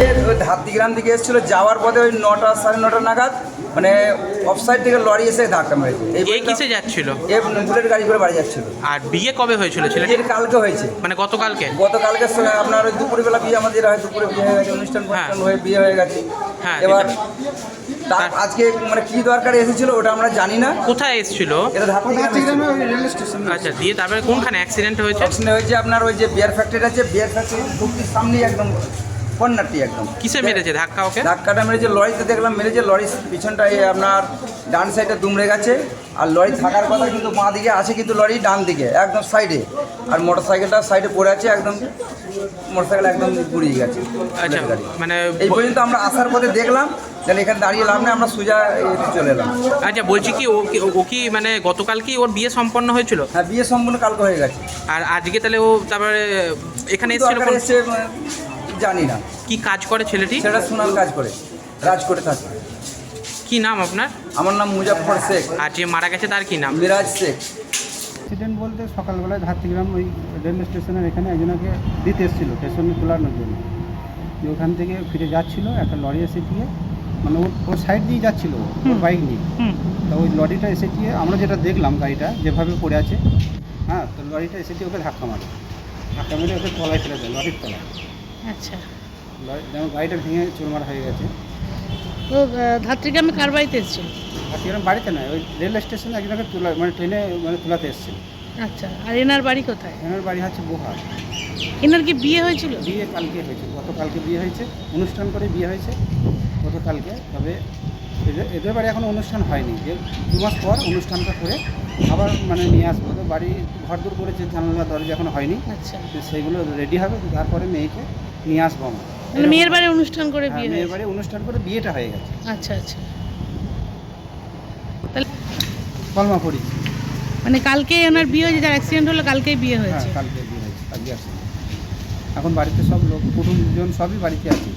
ওই হাতিগ্রাম দিকে এসেছিল যাওয়ার পথে ওই নটা সাড়ে নটা নাগাদ মানে অফসাইড থেকে লরি এসে ধাক্কা মেরেছে। এই কিসে যাচ্ছিল? এ বুলেট গাড়ি করে বাড়ি যাচ্ছিল। আর বিয়ে কবে হয়েছিল ছেলে এর কালকে হয়েছে। মানে গতকালকে? গতকালকে আপনার ওই দুপুরবেলা বিয়ে আমাদের হয় দুপুরে বিয়ে হয়ে গেছে অনুষ্ঠান হ্যাঁ। হয়ে বিয়ে হয়ে গেছে। হ্যাঁ, এবার আজকে মানে কি দরকার এসেছিল ওটা আমরা জানি না। কোথায় এসেছিল? এটা ধাত্রিগ্রামে রেল স্টেশন আচ্ছা দিয়ে তারপরে কোনখানে অ্যাক্সিডেন্ট হয়েছে? অ্যাক্সিডেন্ট হয়েছে আপনার ওই যে বিয়ার ফ্যাক্টরি আছে বিয়ার ফ্যাক্টরি ঢুকতির সামনেই একদম। কর্নারটি একদম। কিসে মেরেছে? ধাক্কা ওকে? ধাক্কাটা মেরেছে লরিতে দেখলাম মেরেছে লরির পিছনটা এই আপনার ডান সাইডে দুমড়ে গেছে। আর লরি থাকার কথা কিন্তু বাঁ দিকে আছে কিন্তু লরি ডান দিকে একদম সাইডে আর মোটর সাইকেলটা সাইডে পড়ে আছে একদম মোটর সাইকেল একদম গুড়িয়ে গেছে। আচ্ছা মানে এই পর্যন্ত আমরা আসার পথে দেখলাম তাহলে এখানে দাঁড়িয়ে লাভ নেই আমরা সোজা চলে এলাম। আচ্ছা বলছি কি ও কি- ও কি মানে গতকাল কি ওর বিয়ে সম্পন্ন হয়েছিল? হ্যাঁ বিয়ে সম্পন্ন কালকে হয়ে গেছে। আর আজকে তাহলে ও তারপরে এখানে কি জানি না। কি কাজ করে ছেলেটি? সেটা সোনার কাজ করে রাজ করে থাকে। কি নাম আপনার? আমার নাম মুজাফর শেখ। আর যে মারা গেছে তার কি নাম? মিরাজ শেখ। অ্যাক্সিডেন্ট বলতে সকালবেলায় ধাত্রিগ্রাম ওই রেলওয়ে স্টেশনের এখানে একজনকে দিতে এসেছিল স্টেশনে খোলানোর জন্য। যে ওখান থেকে ফিরে যাচ্ছিল একটা লরি এসে দিয়ে মানে ওর ওর সাইড দিয়ে যাচ্ছিল ওর বাইক নিয়ে। তা ওই লরিটা এসে দিয়ে আমরা যেটা দেখলাম গাড়িটা যেভাবে পড়ে আছে হ্যাঁ তো লরিটা এসে দিয়ে ওকে ধাক্কা মারে। ধাক্কা মেরে ওকে তলায় ফেলে দেয় লরির তলায়। আচ্ছা। যেমন গাড়িটা ভেঙে চুরমার হয়ে গেছে। আহ, ধাত্রীগ্রামে কার বাড়িতে এসেছিল ধাত্রিগ্রাম বাড়িতে নয় ওই রেল স্টেশনে একজনকে তোলা মানে ট্রেনে মানে তোলাতে এসেছিল আচ্ছা আর এনার বাড়ি কোথায়? এনার বাড়ি হচ্ছে বোহার এনার কি বিয়ে হয়েছিল? বিয়ে কালকে হয়েছে গতকালকে বিয়ে হয়েছে অনুষ্ঠান করে বিয়ে হয়েছে গতকালকে তবে এদের বাড়ি এখনও অনুষ্ঠান হয়নি। যে দু মাস পর অনুষ্ঠানটা করে আবার মানে নিয়ে আসব। তো বাড়ি ঘর দূর করেছে জানালা দরজা এখনও হয়নি আচ্ছা। তো সেইগুলো রেডি হবে তারপরে মেয়েকে নিয়ে আসব আমরা। মানে মেয়ের বাড়ি অনুষ্ঠান করে হ্যাঁ, বিয়ে মেয়ের হয়েছে। বাড়ি অনুষ্ঠান করে বিয়েটা হয়ে গেছে। আচ্ছা আচ্ছা। তাহলে কলমা পড়ি। মানে কালকে ওনার বিয়ে হয়েছে যার অ্যাক্সিডেন্ট হলো কালকেই বিয়ে হ্যাঁ হয়েছে। কালকে বিয়ে হয়েছে কালকে আসছে। এখন বাড়িতে সব লোক কুটুমজন সবই বাড়িতে আছে।